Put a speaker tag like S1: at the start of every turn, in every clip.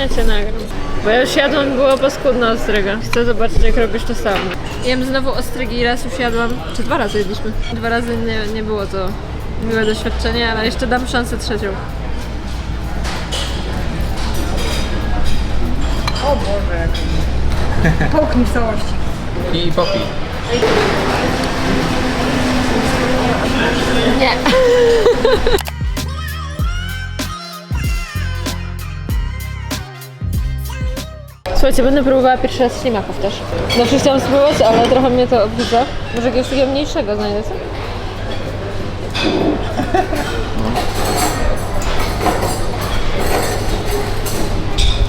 S1: Ja cię nagram. Bo ja już jadłam, było paskudna ostryga. Chcę zobaczyć, jak robisz to samo. Jem znowu ostrygi, raz już jadłam, czy dwa razy jedliśmy. Dwa razy nie, nie było to miłe doświadczenie, ale jeszcze dam szansę trzecią.
S2: O Boże. Połknij w całości.
S3: I popij.
S1: Nie. Słuchajcie, będę próbowała pierwszy raz ślimaków też. Zawsze chciałam spróbować, ale trochę mnie to obrzydza. Może jakiegoś takiego mniejszego znajdę, co?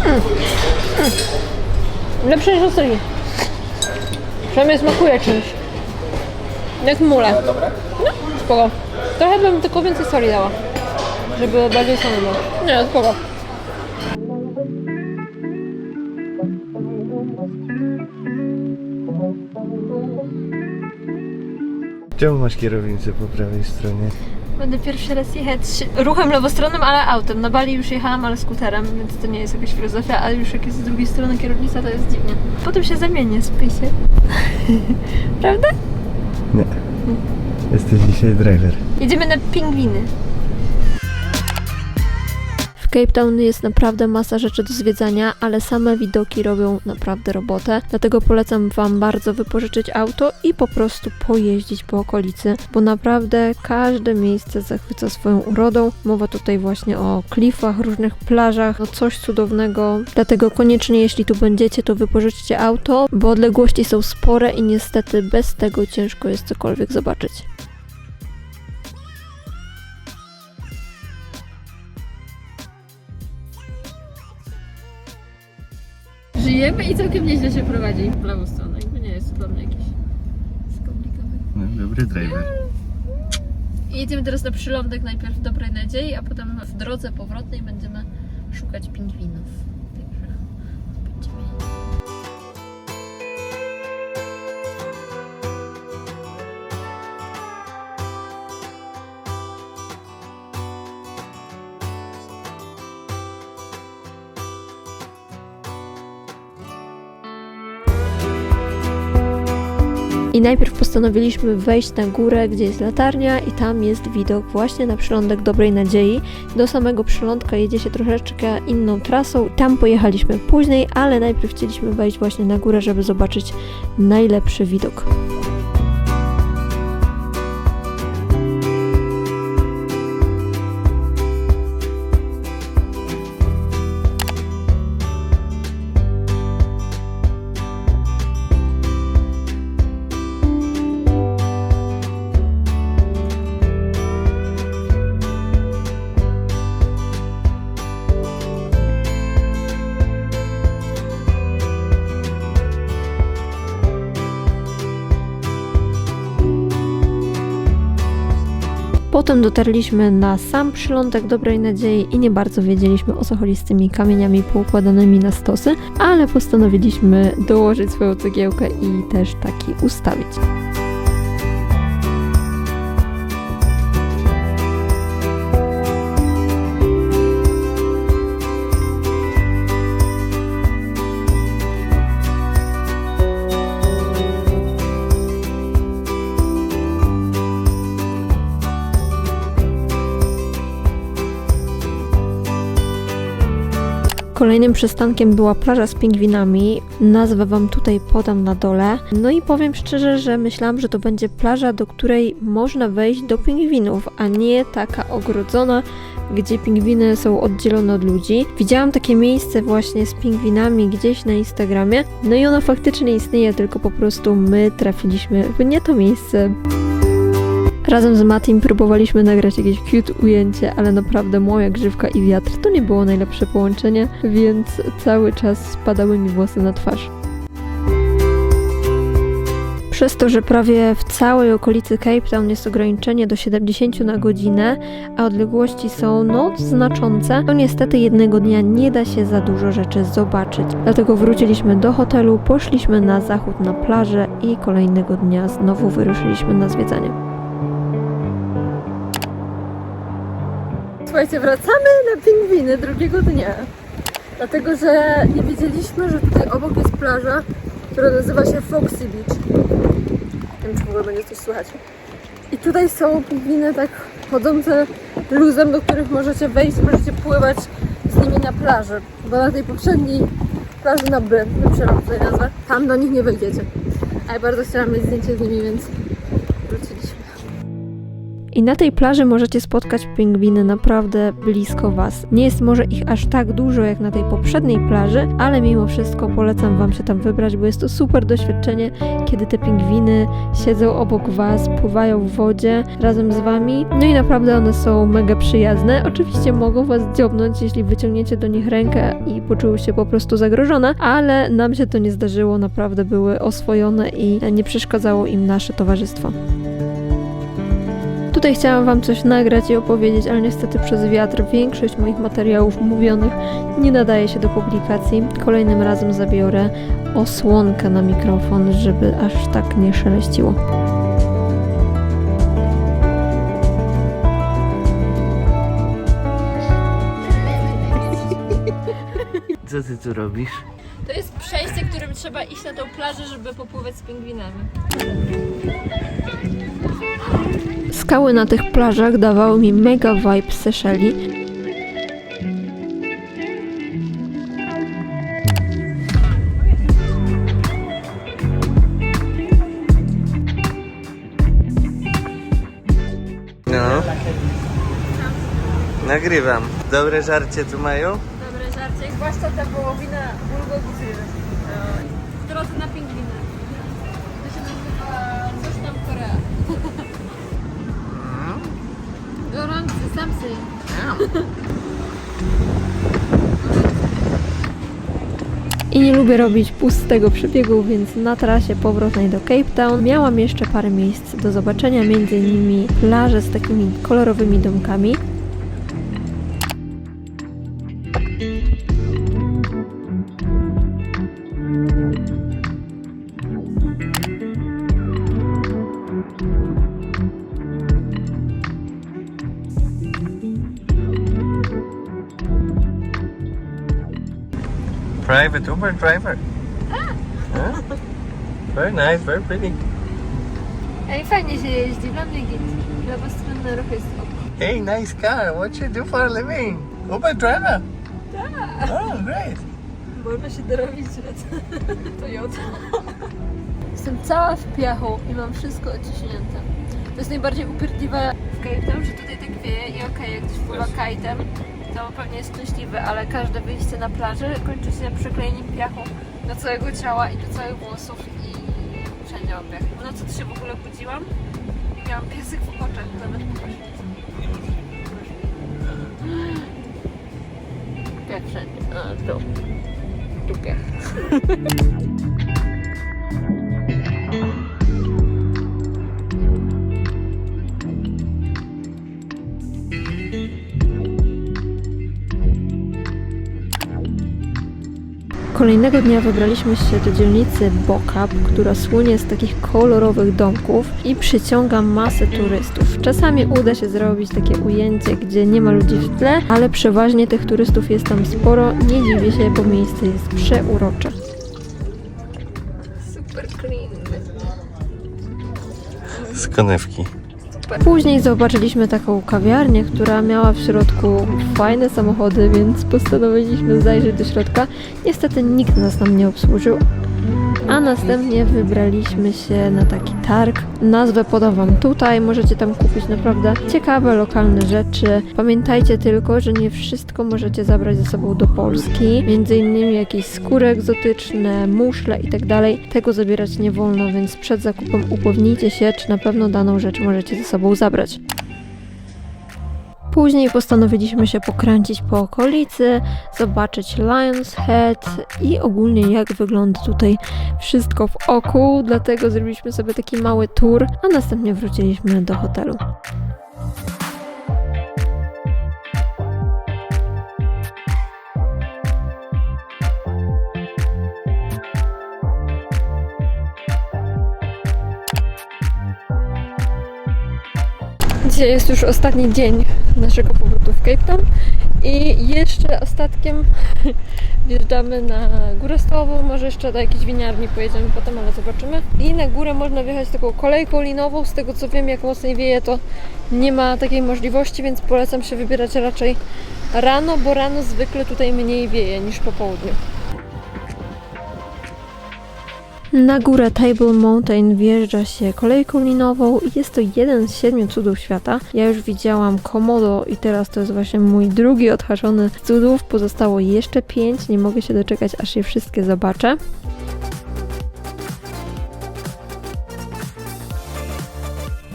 S1: Mm. Mm. Lepsze niż ostrygi. Przynajmniej smakuje czymś. Jak mule.
S3: Dobre?
S1: Spoko. Trochę bym tylko więcej soli dała, żeby bardziej słony był. Nie, spoko.
S4: Czemu masz kierownicę po prawej stronie?
S1: Będę pierwszy raz jechać ruchem lewostronnym, ale autem. Na Bali już jechałam, ale skuterem, więc to nie jest jakaś filozofia, ale już jak jest z drugiej strony kierownica, to jest dziwnie. Potem się zamienię, spysie. Prawda?
S4: Nie. Jesteś dzisiaj driver.
S1: Jedziemy na pingwiny. Cape Town jest naprawdę masa rzeczy do zwiedzania, ale same widoki robią naprawdę robotę. Dlatego polecam Wam bardzo wypożyczyć auto i po prostu pojeździć po okolicy, bo naprawdę każde miejsce zachwyca swoją urodą. Mowa tutaj właśnie o klifach, różnych plażach, no coś cudownego. Dlatego koniecznie, jeśli tu będziecie, to wypożyczcie auto, bo odległości są spore i niestety bez tego ciężko jest cokolwiek zobaczyć. Żyjemy i całkiem nieźle się prowadzi w lewą stronę. Jakby nie jest dla mnie jakiś skomplikowany.
S4: No, dobry driver.
S1: I jedziemy teraz na przylądek najpierw w Dobrej Nadziei, a potem w drodze powrotnej będziemy szukać pingwinów. I najpierw postanowiliśmy wejść na górę, gdzie jest latarnia i tam jest widok właśnie na przylądek Dobrej Nadziei. Do samego przylądka jedzie się troszeczkę inną trasą. Tam pojechaliśmy później, ale najpierw chcieliśmy wejść właśnie na górę, żeby zobaczyć najlepszy widok. Potem dotarliśmy na sam przylądek Dobrej Nadziei i nie bardzo wiedzieliśmy o co chodzi z tymi kamieniami poukładanymi na stosy, ale postanowiliśmy dołożyć swoją cegiełkę i też taki ustawić. Kolejnym przystankiem była plaża z pingwinami. Nazwę Wam tutaj podam na dole. No i powiem szczerze, że myślałam, że to będzie plaża, do której można wejść do pingwinów, a nie taka ogrodzona, gdzie pingwiny są oddzielone od ludzi. Widziałam takie miejsce właśnie z pingwinami gdzieś na Instagramie. No i ono faktycznie istnieje, tylko po prostu my trafiliśmy w nie to miejsce. Razem z Matim próbowaliśmy nagrać jakieś cute ujęcie, ale naprawdę moja grzywka i wiatr to nie było najlepsze połączenie, więc cały czas spadały mi włosy na twarz. Przez to, że prawie w całej okolicy Cape Town jest ograniczenie do 70 na godzinę, a odległości są no znaczące, to niestety jednego dnia nie da się za dużo rzeczy zobaczyć. Dlatego wróciliśmy do hotelu, poszliśmy na zachód na plażę i kolejnego dnia znowu wyruszyliśmy na zwiedzanie. Słuchajcie, wracamy na pingwiny drugiego dnia.
S2: Dlatego, że nie wiedzieliśmy, że tutaj obok jest plaża, która nazywa się Foxy Beach. Nie wiem, czy w ogóle będzie coś słychać. I tutaj są pingwiny tak chodzące luzem, do których możecie wejść, możecie pływać z nimi na plaży. Bo na tej poprzedniej plaży na nie przepraszam tutaj nazwę, tam do nich nie wejdziecie. A ja bardzo chciałam mieć zdjęcie z nimi, więc wróciliśmy.
S1: I na tej plaży możecie spotkać pingwiny naprawdę blisko Was. Nie jest może ich aż tak dużo jak na tej poprzedniej plaży, ale mimo wszystko polecam Wam się tam wybrać, bo jest to super doświadczenie, kiedy te pingwiny siedzą obok Was, pływają w wodzie razem z Wami. No i naprawdę one są mega przyjazne. Oczywiście mogą Was dziobnąć, jeśli wyciągniecie do nich rękę i poczuły się po prostu zagrożone, ale nam się to nie zdarzyło, naprawdę były oswojone i nie przeszkadzało im nasze towarzystwo. Tutaj chciałam Wam coś nagrać i opowiedzieć, ale niestety przez wiatr większość moich materiałów mówionych nie nadaje się do publikacji. Kolejnym razem zabiorę osłonkę na mikrofon, żeby aż tak nie szeleściło.
S4: Co ty tu robisz?
S1: To jest przejście, którym trzeba iść na tą plażę, żeby popływać z pingwinami. Skały na tych plażach dawały mi mega vibe Seszeli.
S4: No. Nagrywam. Dobre żarcie tu mają?
S1: Dobre żarcie, zwłaszcza ta wołowina bulgogiry. W drodze na. Gorący, samsy. I nie lubię robić pustego przebiegu, więc na trasie powrotnej do Cape Town miałam jeszcze parę miejsc do zobaczenia, między innymi plaże z takimi kolorowymi domkami.
S4: Private Uber driver. Huh? Very nice, very pretty.
S1: Ej, fajnie się jeździ, dla mnie git. Lewostronny ruch jest ok.
S4: Hey, nice car. What you do for a living? Uber driver. Oh, great.
S1: Można się dorobić od Toyota. Jestem cała w piachu i mam wszystko odciśnięte. To jest najbardziej upierdliwe w Cape Town, że tutaj tak wieje i okej, jak ktoś pływa kajtem, to pewnie jest szczęśliwy, ale każde wyjście na plaży kończy się przyklejeniem piachu do całego ciała i do całych włosów i wszędzie mam piach. W nocy się w ogóle budziłam i miałam piesek w oczach, nawet. Piach wszędzie. A, tu. Tu piach. Kolejnego dnia wybraliśmy się do dzielnicy Bokap, która słynie z takich kolorowych domków i przyciąga masę turystów. Czasami uda się zrobić takie ujęcie, gdzie nie ma ludzi w tle, ale przeważnie tych turystów jest tam sporo. Nie dziwię się, bo miejsce jest przeurocze. Super clean.
S4: Z konewki.
S1: Później zobaczyliśmy taką kawiarnię, która miała w środku fajne samochody, więc postanowiliśmy zajrzeć do środka. Niestety nikt nas tam nie obsłużył. A następnie wybraliśmy się na taki targ. Nazwę podam Wam tutaj, możecie tam kupić naprawdę ciekawe lokalne rzeczy. Pamiętajcie tylko, że nie wszystko możecie zabrać ze sobą do Polski. Między innymi jakieś skóry egzotyczne, muszle itd. Tego zabierać nie wolno, więc przed zakupem upewnijcie się, czy na pewno daną rzecz możecie ze sobą zabrać. Później postanowiliśmy się pokręcić po okolicy, zobaczyć Lion's Head i ogólnie jak wygląda tutaj wszystko w oku, dlatego zrobiliśmy sobie taki mały tour, a następnie wróciliśmy do hotelu. Dzisiaj jest już ostatni dzień naszego powrotu w Cape Town
S2: I jeszcze ostatkiem wjeżdżamy na górę stołową, może jeszcze do jakiejś winiarni pojedziemy potem, ale zobaczymy. I na górę można wjechać taką kolejką linową, z tego co wiem, jak mocniej wieje, to nie ma takiej możliwości, więc polecam się wybierać raczej rano, bo rano zwykle tutaj mniej wieje niż po południu.
S1: Na górę Table Mountain wjeżdża się kolejką linową i jest to jeden z siedmiu cudów świata. Ja już widziałam Komodo i teraz to jest właśnie mój drugi odhaczony cudów. Pozostało jeszcze pięć, nie mogę się doczekać aż je wszystkie zobaczę.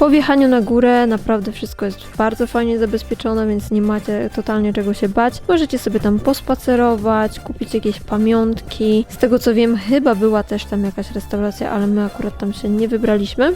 S1: Po wjechaniu na górę naprawdę wszystko jest bardzo fajnie zabezpieczone, więc nie macie totalnie czego się bać. Możecie sobie tam pospacerować, kupić jakieś pamiątki. Z tego co wiem, chyba była też tam jakaś restauracja, ale my akurat tam się nie wybraliśmy.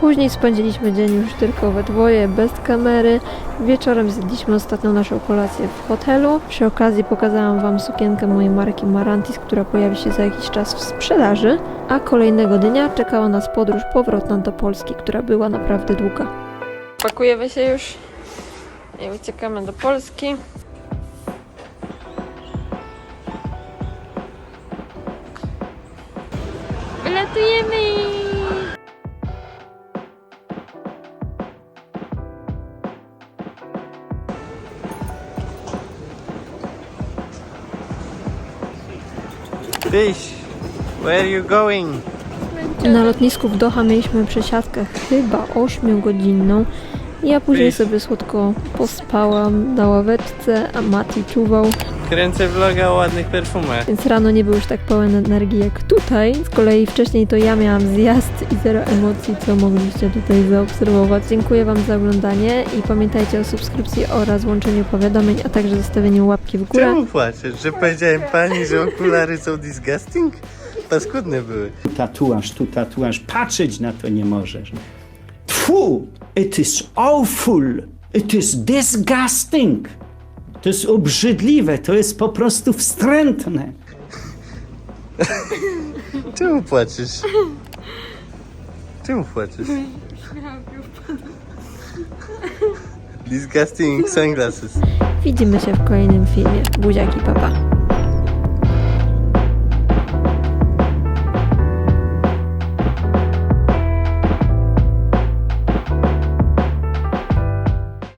S1: Później spędziliśmy dzień już tylko we dwoje, bez kamery. Wieczorem zjedliśmy ostatnią naszą kolację w hotelu. Przy okazji pokazałam Wam sukienkę mojej marki Marantis, która pojawi się za jakiś czas w sprzedaży. A kolejnego dnia czekała nas podróż powrotna do Polski, która była naprawdę długa.
S2: Pakujemy się już i uciekamy do Polski.
S4: Fish, where are you going?
S1: Na lotnisku w Doha mieliśmy przesiadkę chyba 8-godzinną. Ja później
S4: Ej.
S1: sobie słodko pospałam na ławeczce, a Mati czuwał,
S4: Kręcę vloga o ładnych perfumach.
S1: więc rano nie był już tak pełen energii jak tutaj. Z kolei wcześniej to ja miałam zjazd i zero emocji, co mogliście tutaj zaobserwować. Dziękuję Wam za oglądanie i pamiętajcie o subskrypcji oraz włączeniu powiadomień, a także zostawieniu łapki w górę.
S4: Czemu płaczesz? Że powiedziałem pani, że okulary są disgusting? Paskudne były.
S3: tatuaż, tu tatuaż, patrzeć na to nie możesz. Tfu! It is awful! It is disgusting! To jest obrzydliwe, to jest po prostu wstrętne.
S4: Czemu płaczesz? Czemu płaczesz? Disgusting sunglasses.
S1: Widzimy się w kolejnym filmie. Buziaki, papa.